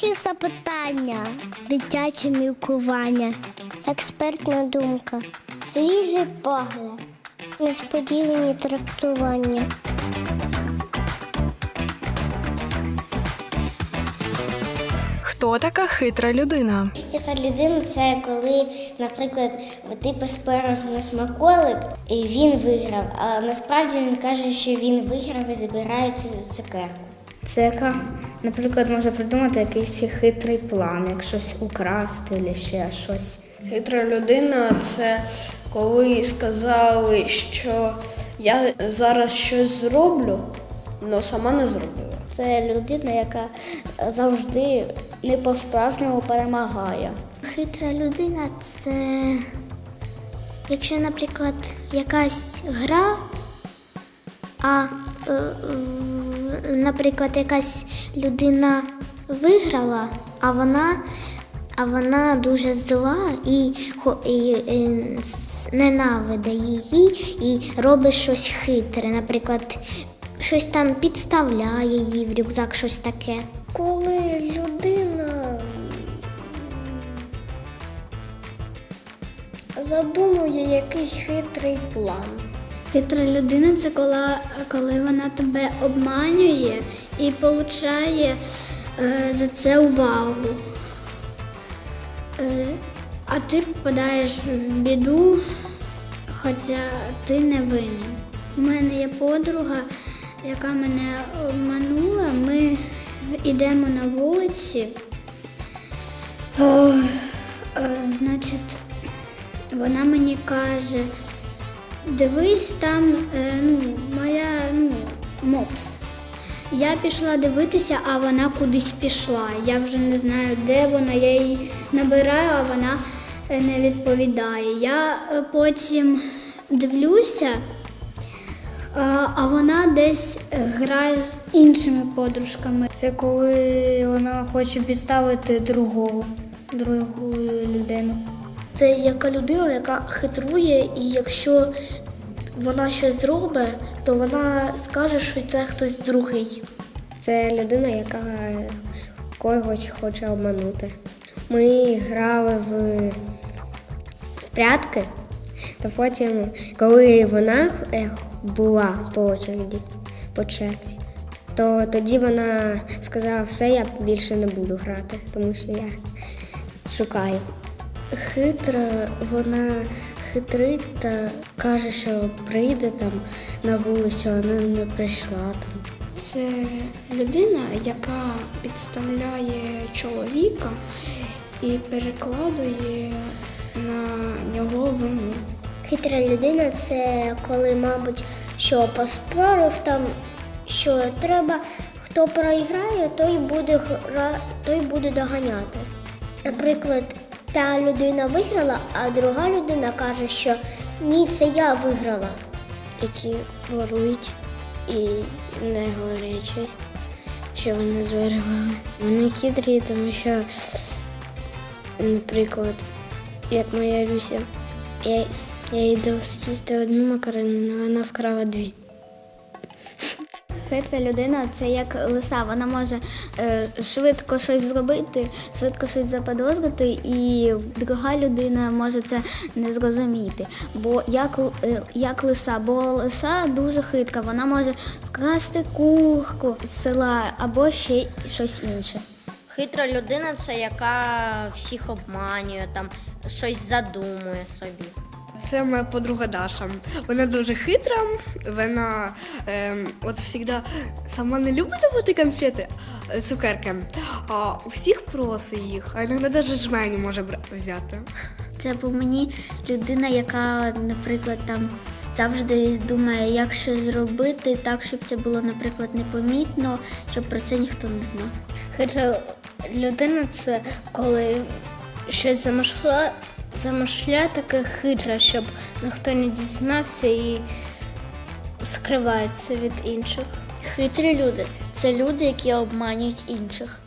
Дорослі запитання, дитяче мілкування, експертна думка, свіжий погляд, несподівані трактування. Хто така хитра людина? Хитра людина це коли, наприклад, ти поспорив на смаколик і він виграв, а насправді він каже, що він виграв і забирає цю цукерку. Це яка, наприклад, може придумати якийсь хитрий план, як щось украсти або ще щось. Хитра людина це коли сказали, що я зараз щось зроблю, але сама не зробила. Це людина, яка завжди не по-справжньому перемагає. Хитра людина це якщо, наприклад, якась гра, а, е, е, наприклад, якась людина виграла, а вона, а вона дуже зла і, хо- і, е, ненавиде її і робить щось хитре. Наприклад, щось там підставляє їй в рюкзак, щось таке. Коли людина задумує якийсь хитрий план. Хитра людина це коли, коли вона тебе обманює і получає е, за це увагу. Е, а ти попадаєш в біду, хоча ти не винен. У мене є подруга, яка мене обманула. Ми йдемо на вулиці. О, е, значить, вона мені каже, дивись там, е, ну, моя ну, мопс. Я пішла дивитися, а вона кудись пішла. Я вже не знаю, де вона. Я її набираю, а вона е, не відповідає. Я е, потім дивлюся, а, вона десь грає з іншими подружками. Це коли вона хоче підставити другого, другу людину. Це яка людина, яка хитрує, і якщо вона щось зробить, то вона скаже, що це хтось другий. Це людина, яка когось хоче обманути. Ми грали в, в прятки, то потім, коли вона е, була по очереді, по черзі, то тоді вона сказала, все, я більше не буду грати, тому що я шукаю. Хитра, вона хитрить та каже, що прийде там на вулицю, а вона не прийшла там. Це людина, яка підставляє чоловіка і перекладує на нього вину. Хитра людина це коли, мабуть, що поспорив там, що треба, хто проіграє, той буде гра, той буде доганяти. Наприклад, та людина виграла, а друга людина каже, що ні, це я виграла. Які ворують і не говорять щось, що вони звирували. Вони хитрі, тому що, наприклад, як моя Люся, я, їй дав з'їсти одну макарону, але вона вкрала дві. Хитра людина це як лиса. Вона може е, швидко щось зробити, швидко щось заподозрити, і друга людина може це не зрозуміти. Бо як, е, як лиса, бо лиса дуже хитка, вона може вкрасти курку з села або ще щось інше. Хитра людина це яка всіх обманює, там щось задумує собі. Це моя подруга Даша. Вона дуже хитра, вона ем, от завжди сама не любить давати конфети, е, цукерки, а у всіх просить їх, а іноді навіть жмені може взяти. Це по мені людина, яка, наприклад, там завжди думає, як щось зробити, так, щоб це було, наприклад, непомітно, щоб про це ніхто не знав. Хитра людина це коли щось замашля, замашля таке хитра, щоб ніхто не дізнався і скривається від інших. Хитрі люди це люди, які обманюють інших.